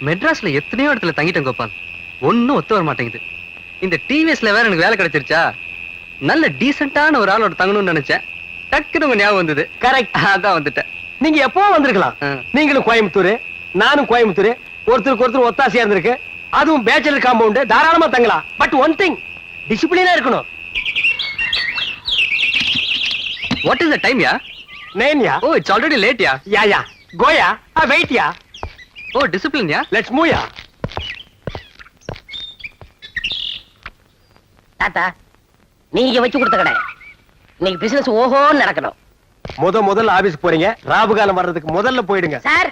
மெட்ராஸ்ல எத்தனையோ இடத்துல தங்கிட்டேன் கோபால். ஒன்னும் ஒத்து வர மாட்டேங்குது. இந்த டிவிஎஸ்ல வேற எனக்கு வேலை கிடைச்சிருச்சா? நல்ல டீசென்ட்டான ஒரு ஆளோட தங்கணும்னு நினைச்சேன். டக்குனு ஞாபகம் வந்தது. கரெக்ட் அதான் வந்துட்டேன். நீங்க எப்போ வந்திருக்கலாம். ஆ. நீங்களும் கோயம்புத்தூர் நானும் கோயம்புத்தூர். ஒருத்தருக்கு ஒருத்தர் ஒத்தாசையா இருந்திருக்கு. அதுவும் பேச்சலர் காம்பவுண்ட் தாராளமா தங்கலாம். பட் ஒன் திங் டிசிப்ளினா இருக்கணும். வாட் இஸ் த டைம் யா நேன்யா ஓ it's already late yeah yeah yeah கோயா வெயிட்யா ஓ டிசிப்ளின் யா லெட்ஸ் மூயா தாத்தா நீங்க வச்சு கொடுத்த கடை. இன்னைக்கு பிசினஸ் ஓஹோன்னு நடக்கணும். முத முதல்ல ஆபீஸ் போறீங்க. ராவுகாலம் வர்றதுக்கு முதல்ல போயிடுங்க. சார்.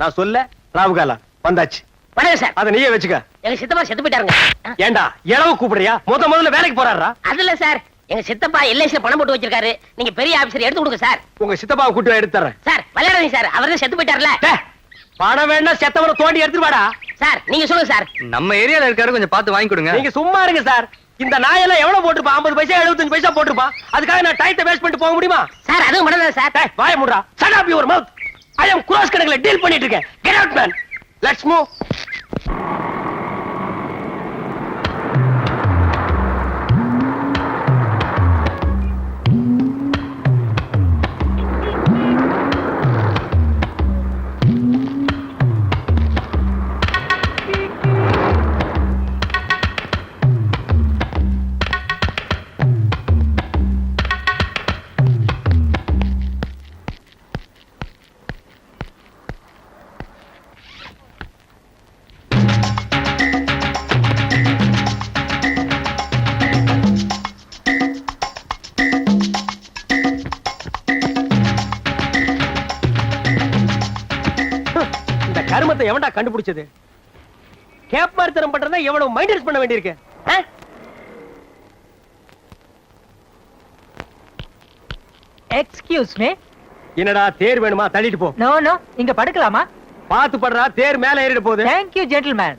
நான் சொல்ல ராவுகாலம் வந்தாச்சு. வணக்கம் சார். அத நீயே வச்சுக்க. எங்க சித்தப்பா செத்து போயிட்டாருங்க ஏண்டா இளவு கூப்பிடுறியா? முத முதல்ல வேலைக்கு போறாரா? அது இல்ல சார். எங்க சித்தப்பா எல்ஐசில பணம் போட்டு வச்சிருக்காரு. நீங்க பெரிய ஆபீசர் எடுத்து கொடுங்க சார். உங்க சித்தப்பாவை கூட்டி எடுத்து தர்றேன் சார் விளையாடாதீங்க சார். அவர் தான் செத்து போயிட்டார்ல பணம் வேணா செத்தவனை தோண்டி எடுத்துட்டு வாடா. சார் நீங்க சொல்லுங்க சார். நம்ம ஏரியால இருக்காரு கொஞ்சம் பார்த்து வாங்கி கொடுங்க. நீங்க சும்மா இருங்க சார். இந்த நாயெல்லாம் எவ்வளவு போட்டிருப்பான் 50 பைசா 75 பைசா போட்டிருப்பான் அதுக்காக நான் டைத்தை வேஸ்ட் பண்ணிட்டு போக முடியுமா? சார் அதுவும் பண்ணதான் சார். வாய முடுறா shut up your mouth. I am cross கணக்குல டீல் பண்ணிட்டு இருக்கேன். Get out man. Let's move. கருமத்தை எவன்டா கண்டுபிடிச்சது? கேப் மார்த்தனம் பண்றதா எவ்வளவு மைண்டஸ் பண்ண வேண்டியிருக்கு? எக்ஸ்கியூஸ் மீ என்னடா தேர் வேணுமா? தள்ளிட்டு போ. நோ நோ இங்க படுக்கலாமா? பாத்து படுறா தேர் மேல ஏறிட போகுது. தேங்க் யூ ஜென்டில்மேன்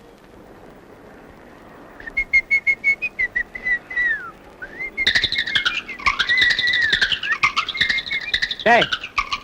டேய்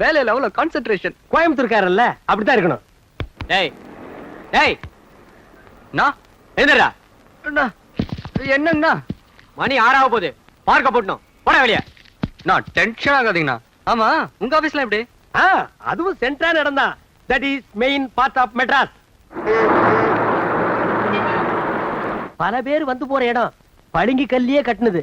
வேலையில அவ்வளவு கான்சென்ட்ரேஷன் கோயம்புத்தூர்காரல்ல அப்படித்தான் இருக்கணும். டேய் டேய் நான் எந்திரா அண்ணா, என்னங்கண்ணா? மணி ஆறாக போகுது. பார்க்க போட்டணும் போட வெளியே. நான் டென்ஷன் ஆகாதீங்கண்ணா. ஆமா உங்க ஆபீஸ்ல எப்படி? ஆ அதுவும் சென்ட்ரான இடம் தான் that is main part of Madras பல பேர் வந்து போற இடம். பளிங்கு கல்லியே கட்டுனது.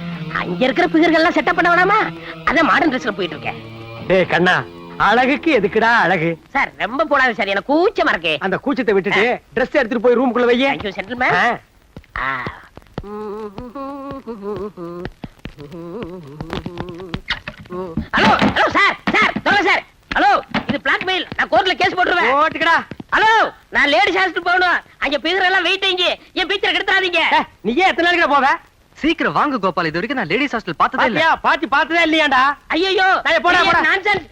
அங்க இருக்கிற பிகர்கள்லாம் செட்டப் பண்ண வேணாமா? அதான் மாடர்ன் ட்ரெஸ்ல போயிட்டு இருக்கேன். டேய் கண்ணா அழகுக்கு எதுக்குடா அழகு? சார் ரொம்ப போடாது சார் எனக்கு கூச்சமா இருக்கு. அந்த கூச்சத்தை விட்டுட்டு Dress எடுத்துட்டு போய் ரூமுக்குள்ள வையே thank you gentleman. Hello hello sir sir சொல்லுங்க சார் ஹலோ இது பிளாக்மெயில் நான் கோர்ட்ல கேஸ் போட்டுருவேன். ஓட்டுக்கடா. ஹலோ நான் லேடிஸ் ஹாஸ்டல் போகணும். அங்க பிகர் எல்லாம் வெயிட் என் பீச்சரை கெடுத்துறாதீங்க. ஏய், நீ ஏன் எத்தனை நாளைக்கு போவ? சீக்கிரம் வாங்க கோபால் இது வரைக்கும் நான் லேடிஸ் ஹாஸ்டல் பார்த்ததே இல்ல. பாத்தியா? பாத்தி பார்த்ததே இல்லையாண்டா? ஐயோ போடா, போடா. நான்சென்ஸ்